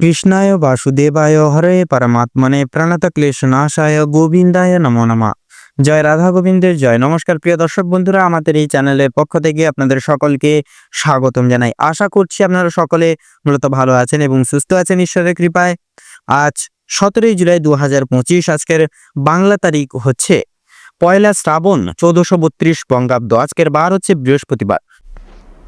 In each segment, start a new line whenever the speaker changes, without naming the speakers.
কৃষ্ণায় বাসুদেবায় হরে পরমাত্মনে প্রণত ক্লেশনাশায় গোবিন্দায় নমো নমঃ। জয় রাধা গোবিন্দের, জয়। নমস্কার প্রিয় দর্শক বন্ধুরা, আমাদের এই চ্যানেলের পক্ষ থেকে আপনাদের সকলকে স্বাগতম জানাই। আশা করছি আপনারা সকলে মূলত ভালো আছেন এবং সুস্থ আছেন ঈশ্বরের কৃপায়। আজ সতেরোই জুলাই দু হাজার পঁচিশ, আজকের বাংলা তারিখ হচ্ছে পয়লা শ্রাবণ চৌদ্দশো বত্রিশ বঙ্গাব্দ। আজকের বার হচ্ছে বৃহস্পতিবার।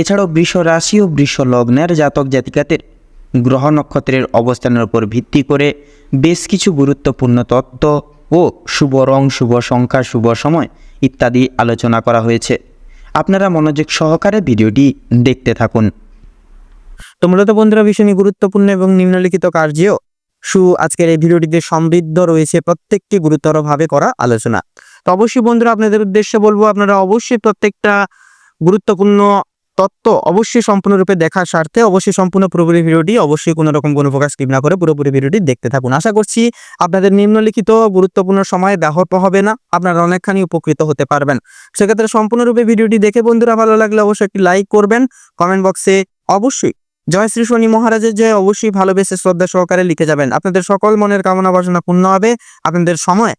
এছাড়াও বৃষ রাশি ও বৃষ লগ্নের জাতক জাতিকাদের গ্রহ নক্ষত্রের অবস্থানের উপর ভিত্তি করে বেশ কিছু গুরুত্বপূর্ণ তত্ত্ব ও শুভ রং, শুভ সংখ্যা, শুভ সময় ইত্যাদি আলোচনা করা হয়েছে। আপনারা মনোযোগ সহকারে ভিডিওটি দেখতে থাকুন। তো মূলত বন্ধুরা ভীষণই গুরুত্বপূর্ণ এবং নিম্নলিখিত কার্যেও সু আজকের এই ভিডিওটিতে সমৃদ্ধ রয়েছে প্রত্যেকটি গুরুতরভাবে করা আলোচনা। তো অবশ্যই বন্ধুরা, আপনাদের উদ্দেশ্যে বলব, আপনারা অবশ্যই প্রত্যেকটা গুরুত্বপূর্ণ তত্ত্ব অবশ্যই সম্পূর্ণরূপে দেখার স্বার্থে অবশ্যই সম্পূর্ণ পুরোপুরি ভিডিওটি অবশ্যই কোনো রকম কোনো প্রকার স্কিপ না করে পুরোপুরি ভিডিওটি দেখতে থাকুন। আশা করছি আপনাদের নিম্নলিখিত গুরুত্বপূর্ণ সময় ব্যাহত হবে না, আপনারা অনেকখানি উপকৃত হতে পারবেন। সেক্ষেত্রে সম্পূর্ণরূপে ভিডিওটি দেখে বন্ধুরা ভালো লাগলে অবশ্যই একটি লাইক করবেন কমেন্ট বক্সে অবশ্যই জয় শ্রী শনি মহারাজের জয় অবশ্যই ভালোবেসে শ্রদ্ধা সহকারে লিখে যাবেন। আপনাদের সকল মনের কামনা বাসনা পূর্ণ হবে, আপনাদের সময়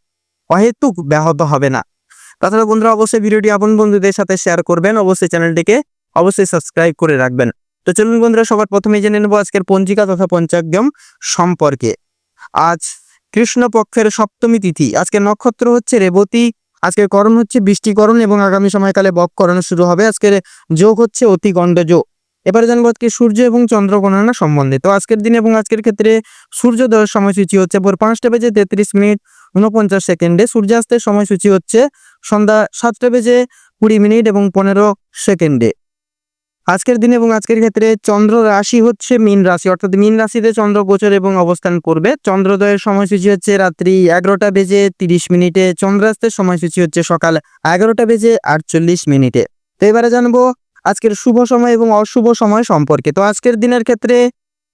অহেতুক ব্যাহত হবে না। তাছাড়া বন্ধুরা অবশ্যই ভিডিওটি আপন বন্ধুদের সাথে শেয়ার করবেন, অবশ্যই চ্যানেলটিকে অবশ্যই সাবস্ক্রাইব করে রাখবেন। তো চলুন বন্ধুরা, সবার প্রথমে জেনে নেব আজকের পঞ্জিকা তথা পঞ্চাগ্যম সম্পর্কে। আজ কৃষ্ণপক্ষের সপ্তমী তিথি। আজকে নক্ষত্র হচ্ছে রেবতী। আজকের করণ হচ্ছে বৃষ্টিকরণ এবং আগামী সময়কালে বককরণ শুরু হবে। আজকের যোগ হচ্ছে অতি গণ্ড যোগ এবারে জানব আজকে সূর্য এবং চন্দ্র গণনা সম্বন্ধে তো আজকের দিন এবং আজকের ক্ষেত্রে সূর্যোদয়ের সময়সূচি হচ্ছে ভোর পাঁচটা বেজে তেত্রিশ মিনিট উনপঞ্চাশ সেকেন্ডে। সূর্যাস্তের সময়সূচি হচ্ছে সন্ধ্যা সাতটা বেজে কুড়ি মিনিট এবং পনেরো সেকেন্ডে। আজকের দিন এবং আজকের ক্ষেত্রে চন্দ্র রাশি হচ্ছে মীন রাশি, অর্থাৎ মীন রাশিতে চন্দ্র গোচর এবং অবস্থান করবে। চন্দ্রোদয়ের সময়সূচি হচ্ছে রাত্রি এগারোটা বেজে তিরিশ মিনিটে, চন্দ্রাস্তের সময়সূচি হচ্ছে সকাল এগারোটা বেজে আটচল্লিশ মিনিটে। তো এবারে জানব আজকের শুভ সময় এবং অশুভ সময় সম্পর্কে। তো আজকের দিনের ক্ষেত্রে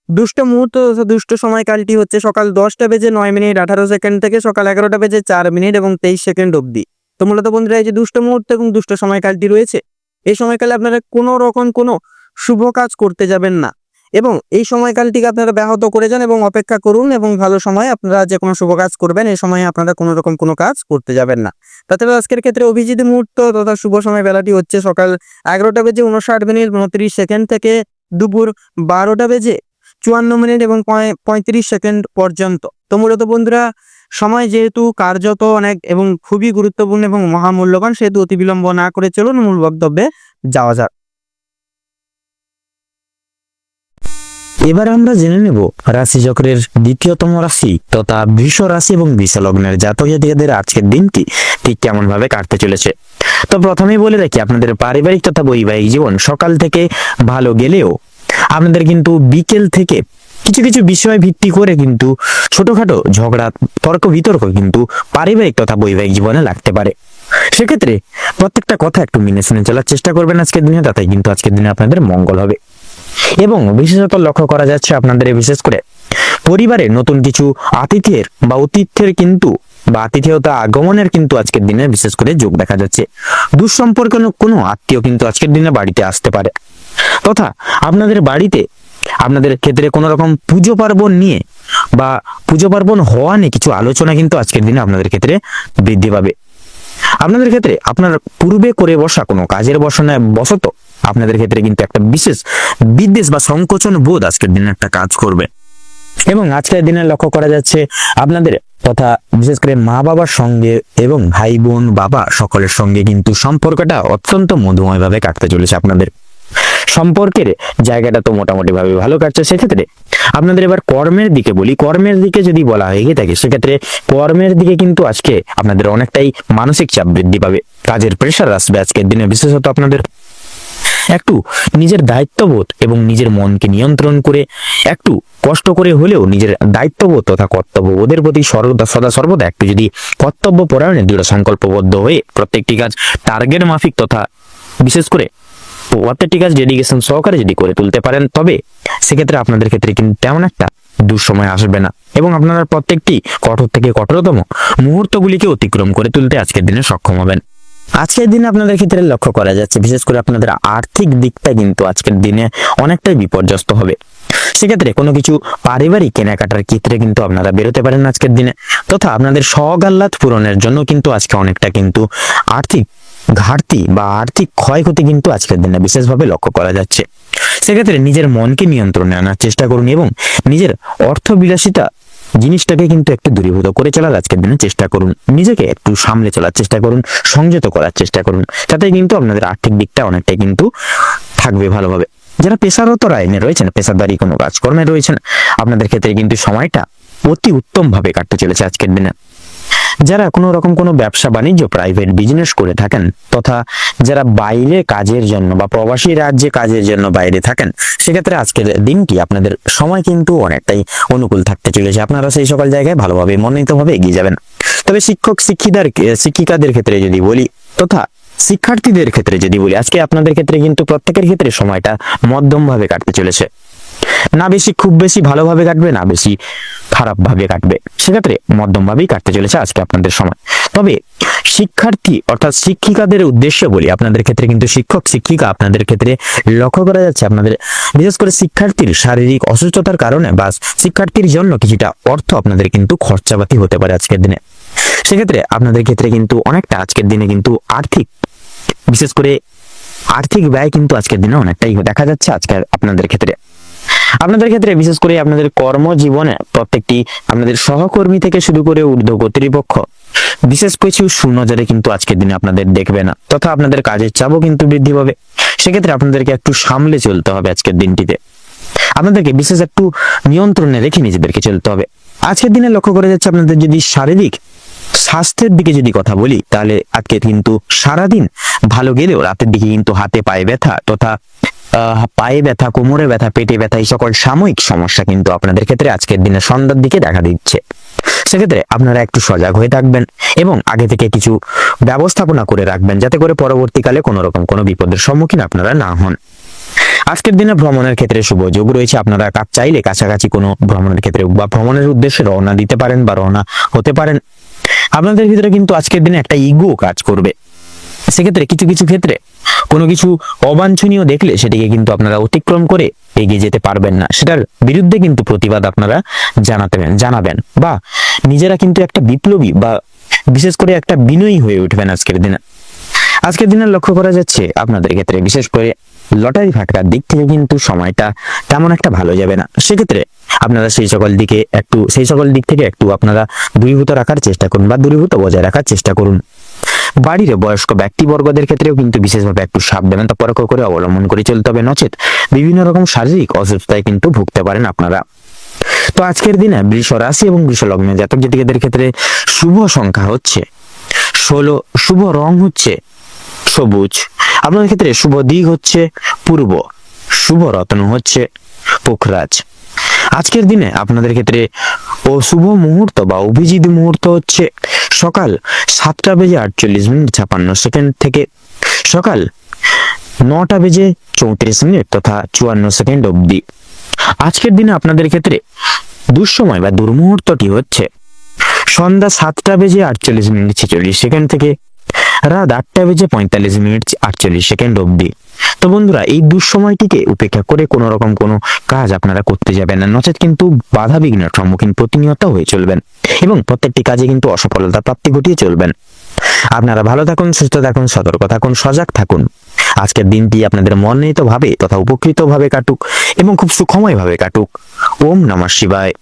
দুষ্ট মুহূর্ত দুষ্ট সময়কালটি হচ্ছে সকাল দশটা বেজে নয় মিনিট আঠারো সেকেন্ড থেকে সকাল এগারোটা বেজে চার মিনিট এবং তেইশ সেকেন্ড অবধি। তো মূলত বন্ধুরা, এই যে দুষ্ট মুহূর্ত এবং দুষ্ট সময়কালটি রয়েছে এই সময়কালে আপনারা কোনো রকম কোনো শুভ কাজ করতে যাবেন না। এবং এই সময়কালটিকে আপনারা ব্যাহত করে যান এবং অপেক্ষা করুন এবং ভালো সময় আপনারা যে কোনো শুভ কাজ করবেন, এই সময়ে আপনারা কোনো রকম কোনো কাজ করতে যাবেন না। তাছাড়া আজকের ক্ষেত্রে অভিজিৎ মুহূর্ত তথা শুভ সময় বেলাটি হচ্ছে সকাল এগারোটা বেজে উনষাট মিনিট উনত্রিশ সেকেন্ড থেকে দুপুর বারোটা বেজে চুয়ান্ন মিনিট এবং পঁয়- পঁয়ত্রিশ সেকেন্ড পর্যন্ত। তো মূলত বন্ধুরা সময় যেহেতু কার্যত অনেক এবং খুবই গুরুত্বপূর্ণ এবং মহামূল্যবান, সেহেতু অতি বিলম্ব না করে চলুন মূল বক্তব্যে যাওয়া যাক।
এবার আমরা জেনে নেব রাশি চক্রের দ্বিতীয়তম রাশি তথা বৃষ রাশি এবং বৃষ লগ্নের জাতক জাতিকাদের আজকের দিনটি ঠিক কেমন ভাবে কাটতে চলেছে। তো প্রথমেই বলে রাখি, আপনাদের পারিবারিক তথা বৈবাহিক জীবন সকাল থেকে ভালো গেলেও আপনাদের কিন্তু বিকেল থেকে কিছু কিছু বিষয় ভিত্তি করে কিন্তু ছোটখাটো ঝগড়া, তর্ক বিতর্ক কিন্তু পারিবারিক তথা বৈবাহিক জীবনে লাগতে পারে। সেক্ষেত্রে প্রত্যেকটা কথা একটু মেনে শুনে চলার চেষ্টা করবেন আজকের দিনে তাতে কিন্তু আজকের দিনে আপনাদের মঙ্গল হবে। এবং বিশেষত লক্ষ্য করা যাচ্ছে আপনাদের বিশেষ করে পরিবারে নতুন কিছু আতিথ্যের বা অতিথ্যের কিন্তু বা আতিথেয়তা আগমনের কিন্তু আজকের দিনে বিশেষ করে যোগ দেখা যাচ্ছে। দুঃসম্পর্ক কোনো আত্মীয় কিন্তু আজকের দিনে বাড়িতে আসতে পারে। তথা আপনাদের বাড়িতে আপনাদের ক্ষেত্রে কোনো রকম পুজো পার্বণ নিয়ে বা পুজো পার্বণ হওয়া নিয়ে কিছু আলোচনা কিন্তু আজকের দিনে আপনাদের ক্ষেত্রে বৃদ্ধি পাবে। আপনাদের ক্ষেত্রে আপনার পূর্বে করে বসা কোনো কাজের বসনায় বসত, আপনাদের ক্ষেত্রে কিন্তু একটা বিশেষ বিদ্বেষ বা সংকোচন বোধ আজকের দিনে একটা কাজ করবে। এবং আজকের দিনে লক্ষ্য করা যাচ্ছে আপনাদের তথা বিশেষ করে মা বাবার সঙ্গে এবং ভাই বোন বাবা সকলের সঙ্গে কিন্তু সম্পর্কটা অত্যন্ত মধুময় ভাবে কাটতে চলেছে আপনাদের। সম্পর্কের জায়গাটা তো মোটামুটি ভাবে ভালো কাটছে, সেক্ষেত্রে আপনাদের এবার কর্মের দিকে বলি। কর্মের দিকে যদি বলা হয়ে থাকে, সেক্ষেত্রে কর্মের দিকে কিন্তু আজকে আপনাদের অনেকটাই মানসিক চাপ বৃদ্ধি পাবে। কাজের প্রেশার আসবে আজকের দিনে, বিশেষত আপনাদের। একটু নিজের দায়িত্ববোধ এবং নিজের মনকে নিয়ন্ত্রণ করে, একটু কষ্ট করে হলেও নিজের দায়িত্ববোধ তথা কর্তব্যবোধের প্রতি সর্বদা সদা সর্বদা একটু যদি কর্তব্য পরায়ণে দৃঢ় সংকল্পবদ্ধ হয়ে প্রত্যেকটি কাজ টার্গেট মাফিক তথা বিশেষ করে প্রত্যেকটি কাজ ডেডিকেশন সহকারে যদি করে তুলতে পারেন, তবে সেক্ষেত্রে আপনাদের ক্ষেত্রে কিন্তু তেমন একটা দুঃসময় আসবে না। এবং আপনারা প্রত্যেকটি কঠোর থেকে কঠোরতম মুহূর্তগুলিকে অতিক্রম করে তুলতে আজকের দিনে সক্ষম হবেন। আজকের দিনে আপনাদের ক্ষেত্রে লক্ষ্য করা যাচ্ছে, বিশেষ করে আপনাদের আর্থিক দিকটা কিন্তু আজকের দিনে অনেকটাই বিপর্যস্ত হবে। সেক্ষেত্রে কোনো কিছু পারিবারিক কেনাকাটার ক্ষেত্রে কিন্তু আপনারা বেরোতে পারেন আজকের দিনে, তথা আপনাদের আহ্লাদ পূরণের জন্য কিন্তু আজকে অনেকটা কিন্তু আর্থিক ঘাটতি বা আর্থিক ক্ষয়ক্ষতি কিন্তু আজকের দিনে বিশেষভাবে লক্ষ্য করা যাচ্ছে। সেক্ষেত্রে নিজের মনকে নিয়ন্ত্রণে আনার চেষ্টা করুন এবং নিজের অর্থ বিলাসিতা জিনিসটাকে কিন্তু একটু দূরীভূত করে চলার আজকের দিনে চেষ্টা করুন। নিজেকে একটু সামলে চলার চেষ্টা করুন, সংযত করার চেষ্টা করুন। তাতে কিন্তু আপনাদের আর্থিক দিকটা অনেকটাই কিন্তু থাকবে ভালোভাবে। যারা পেশারত লাইনে রয়েছেন, পেশাদারি কোনো কাজকর্মে রয়েছেন, আপনাদের ক্ষেত্রে কিন্তু সময়টা অতি উত্তম ভাবে কাটতে চলেছে আজকের দিনে। যারা কোনো রকম কোনো ব্যবসা বাণিজ্য প্রাইভেট বিজনেস করে থাকেন তথা যারা বাইরে কাজের জন্য বা প্রবাসী রাজ্যে কাজের জন্য বাইরে থাকেন, সেক্ষেত্রে আজকের দিনটি আপনাদের সময় কিন্তু অনেকটাই অনুকূল থাকতে চলেছে। আপনারা সেই সকল জায়গায় ভালোভাবে মনোনীতভাবে এগিয়ে যাবেন। তবে শিক্ষক শিক্ষিকার শিক্ষিকাদের ক্ষেত্রে যদি বলি তথা শিক্ষার্থীদের ক্ষেত্রে যদি বলি, আজকে আপনাদের ক্ষেত্রে কিন্তু প্রত্যেকের ক্ষেত্রে সময়টা মধ্যম ভাবে কাটতে চলেছে। না বেশি, খুব বেশি ভালোভাবে কাটবে, না বেশি খারাপ ভাবে কাটবে। সেক্ষেত্রে মধ্যম ভাবেই কাটতে চলেছে আজকে আপনাদের সময়। তবে শিক্ষার্থী অর্থাৎ শিক্ষিকাদের উদ্দেশ্য বলি, আপনাদের ক্ষেত্রে কিন্তু শিক্ষক, শিক্ষিকা আপনাদের ক্ষেত্রে লক্ষ্য করা যাচ্ছে আপনাদের, বিশেষ করে শিক্ষার্থীর শারীরিক অসুস্থতার কারণে বা শিক্ষার্থীর জন্য কিছুটা অর্থ আপনাদের কিন্তু খরচাপাতি হতে পারে আজকের দিনে। সেক্ষেত্রে আপনাদের ক্ষেত্রে কিন্তু অনেকটা আজকের দিনে কিন্তু আর্থিক, বিশেষ করে আর্থিক ব্যয় কিন্তু আজকের দিনে অনেকটাই দেখা যাচ্ছে আজকের আপনাদের ক্ষেত্রে। আপনাদের ক্ষেত্রে, বিশেষ করে আপনাদের কর্মজীবনে প্রত্যেকটি আপনাদের সহকর্মী থেকে শুরু করে ঊর্ধ্ব কর্তৃপক্ষ, বিশেষ কিছু সুনজরে কিন্তু আজকের দিনে আপনাদের দেখবে না, তথা আপনাদের কাজের চাপও কিন্তু বৃদ্ধি পাবে। সেক্ষেত্রে আপনাদেরকে একটু সামলে চলতে হবে আজকের দিনটিতে। আপনাদেরকে বিশেষ একটু নিয়ন্ত্রণে রেখে নিজেদেরকে চলতে হবে। আজকের দিনে লক্ষ্য করা যাচ্ছে আপনাদের যদি শারীরিক স্বাস্থ্যের দিকে যদি কথা বলি, তাহলে আজকে কিন্তু সারাদিন ভালো গেলেও রাতের দিকে কিন্তু হাতে পায়ে ব্যথা তথা পায়ে ব্যথা, কোমরে ব্যথা, পেটে ব্যথা, এই সকল সাময়িক সমস্যা কিন্তু আপনাদের ক্ষেত্রে আজকের দিনে সন্ধ্যার দিকে দেখা দিচ্ছে। সেক্ষেত্রে আপনারা একটু সজাগ হয়ে থাকবেন এবং আগে থেকে কিছু ব্যবস্থাপনা করে রাখবেন যাতে করে পরবর্তীকালে কোনো রকম কোনো বিপদের সম্মুখীন আপনারা না হন। আজকের দিনে ভ্রমণের ক্ষেত্রে শুভ যোগ রয়েছে। আপনারা কাজ চাইলে কাছাকাছি কোনো ভ্রমণের ক্ষেত্রে বা ভ্রমণের উদ্দেশ্যে রওনা দিতে পারেন বা রওনা হতে পারেন। আপনাদের ভিতরে কিন্তু আজকের দিনে একটা ইগো কাজ করবে। সেক্ষেত্রে কিছু কিছু ক্ষেত্রে কোনো কিছু অবাঞ্ছনীয় দেখলে সেটিকে কিন্তু আপনারা অতিক্রম করে এগিয়ে যেতে পারবেন না। সেটার বিরুদ্ধে কিন্তু প্রতিবাদ আপনারা জানাতেন জানাবেন বা নিজেরা কিন্তু একটা বিপ্লবী বা বিশেষ করে একটা বিনয়ী হয়ে উঠবেন আজকের দিনে। আজকের দিনে লক্ষ্য করা যাচ্ছে আপনাদের ক্ষেত্রে বিশেষ করে লটারি ফাটকার দিক থেকে কিন্তু সময়টা তেমন একটা ভালো যাবে না। সেক্ষেত্রে আপনারা সেই সকল দিকে একটু, সেই সকল দিক থেকে একটু আপনারা দূরীভূত রাখার চেষ্টা করুন বা দূরীভূত বজায় রাখার চেষ্টা করুন। বাড়ির বয়স্ক ব্যক্তিবর্গদের ক্ষেত্রেও কিন্তু বিশেষভাবে একটু সাবধানতা পরখ করে অবলম্বন করে চলতে হবে, নচেত বিভিন্ন রকম শারীরিক অসুস্থতায় কিন্তু ভুগতে পারেন আপনারা। তো আজকের দিনে বৃষ রাশি এবং বৃষ লগ্নে জাতক জাতিকাদের ক্ষেত্রে শুভ সংখ্যা হচ্ছে ষোলো, শুভ রং হচ্ছে সবুজ। আপনাদের ক্ষেত্রে শুভ দিক হচ্ছে পূর্ব, শুভ রত্ন হচ্ছে পোখরাজ। আজকের দিনে আপনাদের ক্ষেত্রে ও শুভ মুহূর্ত বা অভিজিৎ মুহূর্ত হচ্ছে সকাল সাতটা বেজে আটচল্লিশ মিনিট ছাপান্ন সেকেন্ড থেকে সকাল নটা বেজে চৌত্রিশ মিনিট তথা চুয়ান্ন সেকেন্ড অবধি। আজকের দিনে আপনাদের ক্ষেত্রে দুঃসময় বা দুর্মুহূর্তটি হচ্ছে সন্ধ্যা সাতটা বেজে আটচল্লিশ মিনিট ছেচল্লিশ সেকেন্ড থেকে রাত আটটা বেজে পঁয়তাল্লিশ মিনিট আটচল্লিশ সেকেন্ড অবধি। তো বন্ধুরা, এই দুঃসময়টিকে উপেক্ষা করে কোনো রকম কোনো কাজ আপনারা করতে যাবেন না। নচেত কিন্তু বাধা বিঘ্নের সম্মুখীন প্রতিনিয়ত হয়ে চলবেন। এবং প্রত্যেকটি কাজে কিন্তু অসফলতা প্রাপ্তি ঘটিয়ে চলবেন। আপনারা ভালো থাকুন, সুস্থ থাকুন, সতর্ক থাকুন, সজাগ থাকুন। আজকের দিনটি আপনাদের মনোনীতভাবে তথা উপকৃতভাবে কাটুক এবং খুব সুখময়ভাবে কাটুক। ওম নমঃ শিবায়।